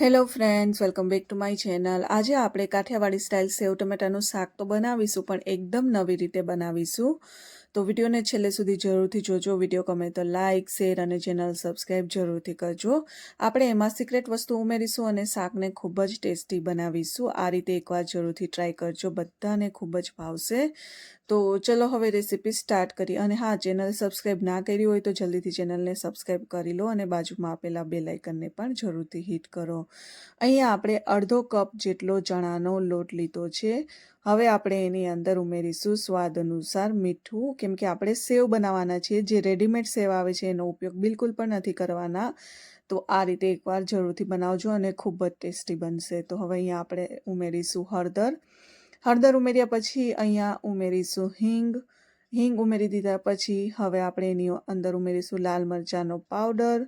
Hello friends welcome back to my channel આજે આપણે Kathiawadi style સેવ ટમેટાનું શાક તો બનાવીશું, પણ એકદમ નવી રીતે બનાવીશું. તો વિડીયોને છેલ્લે સુધી જરૂરથી જોજો. વીડિયો ગમે તો લાઇક શેર અને ચેનલ સબસ્ક્રાઈબ જરૂરથી કરજો. આપણે એમાં સિક્રેટ વસ્તુ ઉમેરીશું અને શાકને ખૂબ જ ટેસ્ટી બનાવીશું. આ રીતે એકવાર જરૂરથી ટ્રાય કરજો. બધાને ખૂબ જ ભાવશે. તો ચલો હવે રેસીપી સ્ટાર્ટ કરી અને હા, ચેનલ સબસ્ક્રાઈબ ના કરી હોય તો જલ્દીથી ચેનલને સબસ્ક્રાઈબ કરી લો અને બાજુમાં આપેલા બે લાઇકનને પણ જરૂરથી હિટ કરો. અહીંયા આપણે અડધો કપ જેટલો ચણાનો લોટ લીધો છે. હવે આપણે એની અંદર ઉમેરીશું સ્વાદ અનુસાર મીઠું, કેમ કે આપણે સેવ બનાવવાના છીએ, જે રેડીમેડ સેવ આવે છે, એનો ઉપયોગ બિલકુલ પણ નથી કરવાના. તો આ રીતે એકવાર જરૂરથી બનાવજો અને ખૂબ જ ટેસ્ટી બનશે. તો હવે અહીંયા આપણે ઉમેરીશું હળદર. હળદર ઉમેર્યા પછી અહીંયા ઉમેરીશું હિંગ. હિંગ ઉમેરી દીધા પછી હવે આપણે એની અંદર ઉમેરીશું લાલ મરચાંનો પાવડર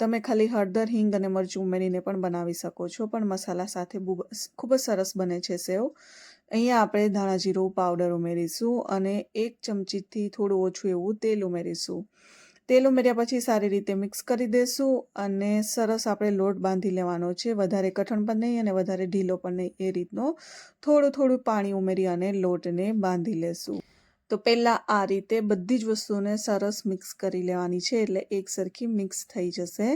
તમે ખાલી હળદર, હિંગ અને મરચું ઉમેરીને પણ બનાવી શકો છો, પણ મસાલા સાથે ખૂબ જ સરસ બને છે સેવ. અહીંયા આપણે ધાણા જીરું, પાવડર ઉમેરીશું અને એક ચમચીથી થોડું ઓછું એવું તેલ ઉમેરીશું. તેલ ઉમેર્યા પછી સારી રીતે મિક્સ કરી દઈશું અને સરસ આપણે લોટ બાંધી લેવાનો છે. વધારે કઠણ પણ નહીં અને વધારે ઢીલો પણ નહીં. એ રીતનો થોડું થોડું પાણી ઉમેરી અને લોટને બાંધી લેશું. તો પહેલાં આ રીતે બધી જ વસ્તુને સરસ મિક્સ કરી લેવાની છે એટલે એક સરખી મિક્સ થઈ જશે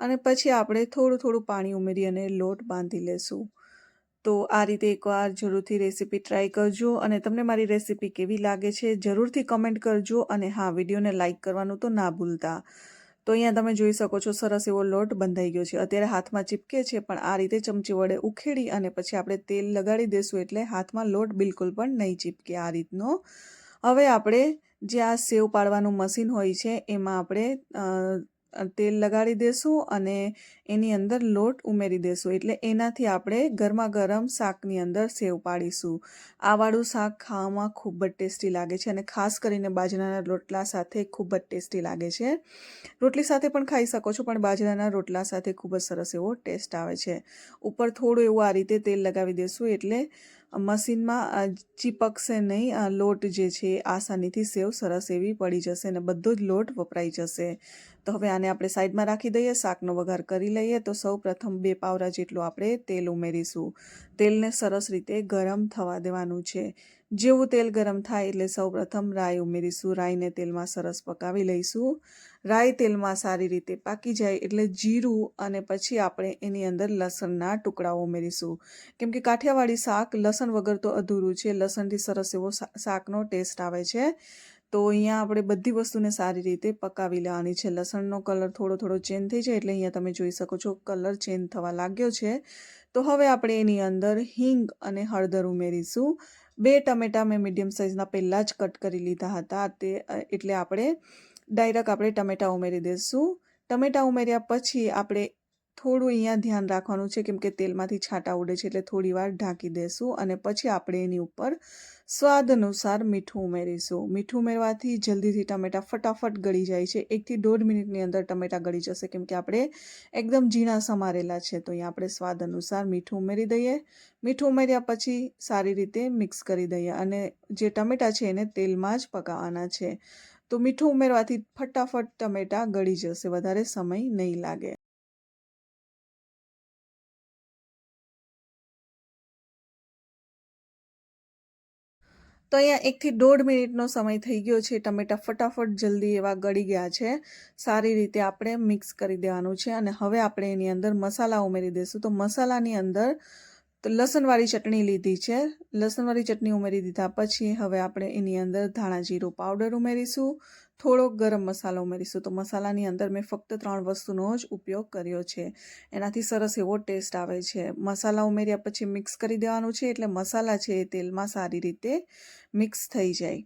અને પછી આપણે થોડું થોડું પાણી ઉમેરી અને લોટ બાંધી લેશું. તો આ રીતે એકવાર જરૂરથી રેસીપી ટ્રાય કરજો અને તમને મારી રેસીપી કેવી લાગે છે જરૂરથી કમેન્ટ કરજો અને હા, વિડીયોને લાઇક કરવાનું તો ના ભૂલતા. તો અહીંયા તમે જોઈ શકો છો સરસ એવો લોટ બંધાઈ ગયો છે. અત્યારે હાથમાં ચીપકે છે, પણ આ રીતે ચમચી વડે ઉખેડી અને પછી આપણે તેલ લગાડી દઈશું એટલે હાથમાં લોટ બિલકુલ પણ નહીં ચીપકે આ રીતનો. હવે આપણે જે આ સેવ પાડવાનું મશીન હોય છે, એમાં આપણે તેલ લગાડી દેશું અને એની અંદર લોટ ઉમેરી દેશું. એટલે એનાથી આપણે ગરમા ગરમ શાકની અંદર સેવ પાડીશું. આવાળું શાક ખાવામાં ખૂબ જ ટેસ્ટી લાગે છે અને ખાસ કરીને બાજરાના રોટલા સાથે ખૂબ જ ટેસ્ટી લાગે છે. રોટલી સાથે પણ ખાઈ શકો છો, પણ બાજરાના રોટલા સાથે ખૂબ જ સરસ એવો ટેસ્ટ આવે છે. ઉપર થોડું એવું આ રીતે તેલ લગાવી દઈશું એટલે મશીનમાં ચીપકશે નહીં લોટ જે છે આસાનીથી સેવ સરસ એવી પડી જશે અને બધો જ લોટ વપરાઈ જશે. તો હવે આને આપણે સાઈડમાં રાખી દઈએ, શાકનો વઘાર કરી લઈએ. તો સૌ પ્રથમ બે પાવરા જેટલું આપણે તેલ ઉમેરીશું. તેલને સરસ રીતે ગરમ થવા દેવાનું છે. જેવું તેલ ગરમ થાય એટલે સૌ પ્રથમ રાઈ ઉમેરીશું. રાઈને તેલમાં સરસ પકાવી લઈશું. રાઈ તેલમાં સારી રીતે પાકી જાય એટલે જીરું અને પછી આપણે એની અંદર લસણના ટુકડાઓ ઉમેરીશું. કેમ કે કાઠિયાવાડી શાક લસણ વગર તો અધૂરું છે. લસણથી સરસ એવો શાકનો ટેસ્ટ આવે છે. તો અહીંયા આપણે બધી વસ્તુને સારી રીતે પકાવી લેવાની છે. લસણનો કલર થોડો થોડો ચેન્જ થઈ જાય એટલે અહીંયા તમે જોઈ શકો છો કલર ચેન્જ થવા લાગ્યો છે. તો હવે આપણે એની અંદર હિંગ અને હળદર ઉમેરીશું. બે ટમેટા મેં મીડિયમ સાઇઝના પહેલાં જ કટ કરી લીધા હતા. તે એટલે આપણે ડાયરેક્ટ આપણે ટમેટાં ઉમેરી દઈશું. ટમેટાં ઉમેર્યા પછી આપણે થોડું અહીંયા ધ્યાન રાખવાનું છે કેમ કે તેલમાંથી છાંટા ઉડે છે એટલે થોડી વાર ઢાંકી દઈશું અને પછી આપણે એની ઉપર સ્વાદ અનુસાર મીઠું ઉમેરીશું. મીઠું ઉમેરવાથી જલ્દીથી ટમેટાં ફટાફટ ગળી જાય છે. એકથી દોઢ મિનિટની અંદર ટમેટા ગળી જશે કેમ કે આપણે એકદમ ઝીણા સમારેલા છે. તો અહીંયા આપણે સ્વાદ અનુસાર મીઠું ઉમેરી દઈએ. મીઠું ઉમેર્યા પછી સારી રીતે મિક્સ કરી દઈએ અને જે ટમેટાં છે એને તેલમાં જ પકાવવાના છે. તો મીઠું ઉમેરવાથી ફટાફટ ટમેટાં ગળી જશે, વધારે સમય નહીં લાગે. તો અહીંયા એકથી દોઢ મિનિટનો સમય થઈ ગયો છે. ટમેટા ફટાફટ જલ્દી એવા ગળી ગયા છે. સારી રીતે આપણે મિક્સ કરી દેવાનું છે અને હવે આપણે એની અંદર મસાલા ઉમેરી દઈશું તો મસાલાની અંદર તો લસણવાળી ચટણી લીધી છે. લસણવાળી ચટણી ઉમેરી દીધા પછી હવે આપણે એની અંદર ધાણા જીરું પાવડર ઉમેરીશું. થોડોક ગરમ મસાલો ઉમેરીશું. તો મસાલાની અંદર મેં ફક્ત ત્રણ વસ્તુનો જ ઉપયોગ કર્યો છે. એનાથી સરસ એવો ટેસ્ટ આવે છે. મસાલા ઉમેર્યા પછી મિક્સ કરી દેવાનું છે એટલે મસાલા છે એ તેલમાં સારી રીતે મિક્સ થઈ જાય.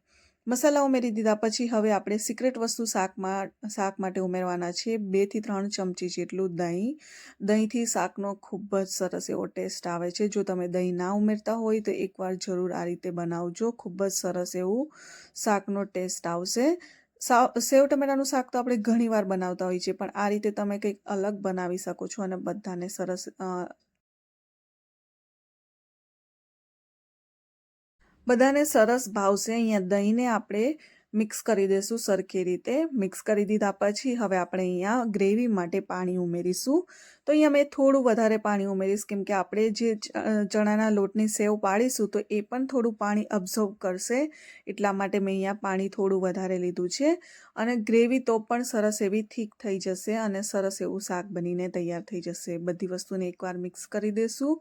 મસાલા ઉમેરી દીધા પછી હવે આપણે સિક્રેટ વસ્તુ શાકમાં, શાક માટે ઉમેરવાના છે. બેથી ત્રણ ચમચી જેટલું દહીં. દહીંથી શાકનો ખૂબ જ સરસ એવો ટેસ્ટ આવે છે. જો તમે દહીં ના ઉમેરતા હોય તો એકવાર જરૂર આ રીતે બનાવજો. ખૂબ જ સરસ એવું શાકનો ટેસ્ટ આવશે. સેવ ટમેટાનું શાક તો આપણે ઘણીવાર બનાવતા હોઈએ છીએ, પણ આ રીતે તમે કંઈક અલગ બનાવી શકો છો અને બધાને સરસ બધાને સરસ ભાવશે. અહીંયા દહીંને આપણે મિક્સ કરી દઈશું સરખી રીતે. મિક્સ કરી દીધા પછી હવે આપણે અહીંયા ગ્રેવી માટે પાણી ઉમેરીશું. તો અહીંયા મેં થોડું વધારે પાણી ઉમેરીશ, કેમ કે આપણે જે ચણાના લોટની સેવ પાડીશું, તો એ પણ થોડું પાણી અબ્ઝર્વ કરશે. એટલા માટે મેં અહીંયા પાણી થોડું વધારે લીધું છે. અને ગ્રેવી તો પણ સરસ એવી થીક થઈ જશે અને સરસ એવું શાક બનીને તૈયાર થઈ જશે. બધી વસ્તુને એકવાર મિક્સ કરી દઈશું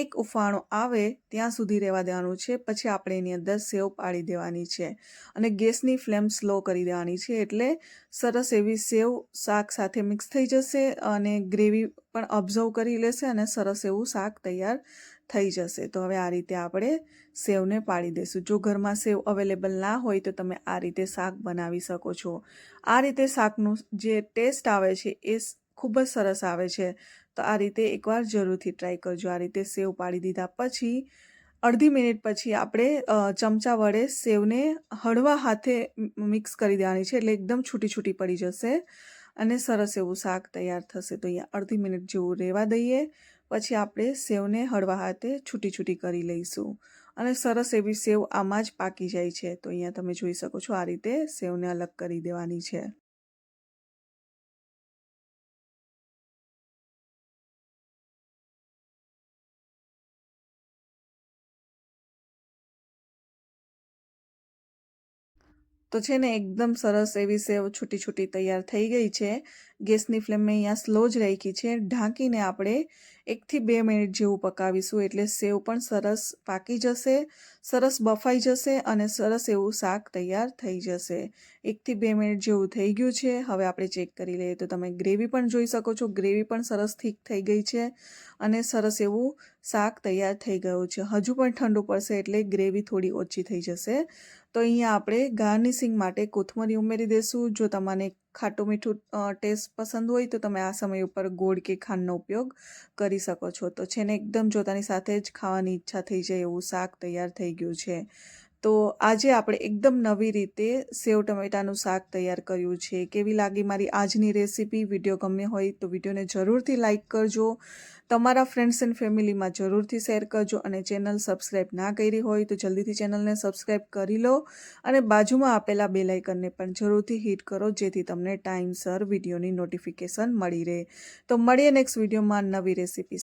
એક ઉફાણો આવે, ત્યાં સુધી રહેવા દેવાનું છે. પછી આપણે એની અંદર સેવ પાડી દેવાની છે. અને ગેસની ફ્લેમ સ્લો કરી દેવાની છે, એટલે સરસ એવી સેવ શાક સાથે મિક્સ થઈ જશે અને ગ્રેવી પણ અબ્ઝર્વ કરી લેશે અને સરસ એવું શાક તૈયાર થઈ જશે. તો હવે આ રીતે આપણે સેવને પાડી દઈશું જો ઘરમાં સેવ અવેલેબલ ના હોય તો તમે આ રીતે શાક બનાવી શકો છો. આ રીતે શાકનું જે ટેસ્ટ આવે છે એ ખૂબ જ સરસ આવે છે. તો આ રીતે એકવાર જરૂરથી ટ્રાય કરજો. આ રીતે સેવ પાડી દીધા પછી અડધી મિનિટ પછી આપણે ચમચા વડે સેવને હળવા હાથે મિક્સ કરી દેવાની છે એટલે એકદમ છૂટી છૂટી પડી જશે. અને સરસ એવું શાક તૈયાર થશે. તો અહીંયા અડધી મિનિટ જેવું રહેવા દઈએ. પછી આપણે સેવને હળવા હાથે છૂટી છૂટી કરી લઈશું. અને સરસ એવી સેવ આમાં જ પાકી જાય છે. તો અહીંયા તમે જોઈ શકો છો આ રીતે સેવને અલગ કરી દેવાની છે. તો છે ને એકદમ સરસ એવી સેવ છૂટી છૂટી તૈયાર થઈ ગઈ છે. ગેસની ફ્લેમ મેં અહીંયા સ્લો જ રાખી છે. ઢાંકીને આપણે એકથી બે મિનિટ જેવું પકાવીશું એટલે સેવ પણ સરસ પાકી જશે, સરસ બફાઈ જશે અને સરસ એવું શાક તૈયાર થઈ જશે. એકથી બે મિનિટ જેવું થઈ ગયું છે. હવે આપણે ચેક કરી લઈએ તો તમે ગ્રેવી પણ જોઈ શકો છો. ગ્રેવી પણ સરસ થીક થઈ ગઈ છે અને સરસ એવું શાક તૈયાર થઈ ગયું છે. હજુ પણ ઠંડુ પડશે એટલે ગ્રેવી થોડી ઓછી થઈ જશે. તો અહીંયા આપણે ગાર્નિશિંગ માટે કોથમરી ઉમેરી દઈશું જો તમને ખાટું મીઠું ટેસ્ટ પસંદ હોય તો તમે આ સમય ઉપર ગોળ કે ખાંડનો ઉપયોગ કરી શકો છો. તો છે ને એકદમ જોતાની સાથે જ ખાવાની ઈચ્છા થઈ જાય એવું શાક તૈયાર થઈ ગયું છે. તો આજે આપણે એકદમ નવી રીતે સેવ ટમેટાનું શાક તૈયાર કર્યું છે. કેવી લાગી મારી આજની રેસીપી? વીડિયો ગમ્યો હોય તો વિડીયોને જરૂરથી લાઇક કરજો. તમારા ફ્રેન્ડ્સ એન્ડ ફેમિલીમાં જરૂરથી શેર કરજો અને ચેનલ સબસ્ક્રાઈબ ના કરી હોય તો જલ્દીથી ચેનલને સબસ્ક્રાઈબ કરી લો અને બાજુમાં આપેલા બે લાઇકનને પણ જરૂરથી હિટ કરો જેથી તમને ટાઈમસર વિડીયોની નોટિફિકેશન મળી રહે. તો મળીએ નેક્સ્ટ વિડીયોમાં નવી રેસીપી